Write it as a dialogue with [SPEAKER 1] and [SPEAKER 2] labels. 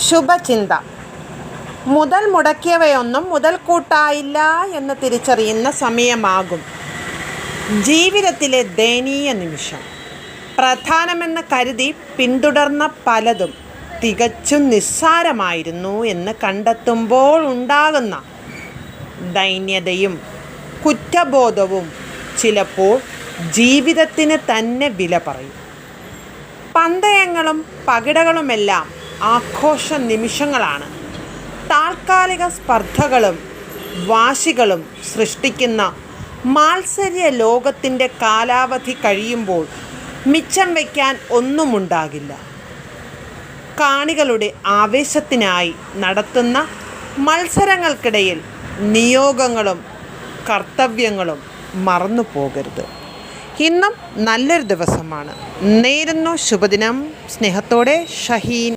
[SPEAKER 1] ശുഭചിന്ത. മുതൽ മുടക്കിയവയൊന്നും മുതൽക്കൂട്ടായില്ല എന്ന് തിരിച്ചറിയുന്ന സമയമാകും. ജീവിതത്തിലെ ദയനീയ നിമിഷം. പ്രധാനമെന്ന് കരുതി പിന്തുടർന്ന പലതും തികച്ചും നിസ്സാരമായിരുന്നു എന്ന് കണ്ടെത്തുമ്പോൾ ഉണ്ടാകുന്ന ദൈന്യതയും കുറ്റബോധവും ചിലപ്പോൾ ജീവിതത്തിന് തന്നെ വില പറയും. പന്തയങ്ങളും പകിടകളുമെല്ലാം ആഘോഷ നിമിഷങ്ങളാണ് താൽക്കാലിക സ്പർദ്ധകളും വാശികളും സൃഷ്ടിക്കുന്ന മാത്സര്യ ലോകത്തിന്റെ കാലാവധി കഴിയുമ്പോൾ മിച്ചം വയ്ക്കാൻ ഒന്നുമുണ്ടാകില്ല. കാണികളുടെ ആവേശത്തിനായി നടത്തുന്ന മത്സരങ്ങൾക്കിടയിൽ നിയോഗങ്ങളും കർത്തവ്യങ്ങളും മറന്നു പോകരുത്. ഇന്നും നല്ലൊരു ദിവസമാണ്. നേരുന്നു ശുഭദിനം. സ്നേഹത്തോടെ ഷഹീൻ.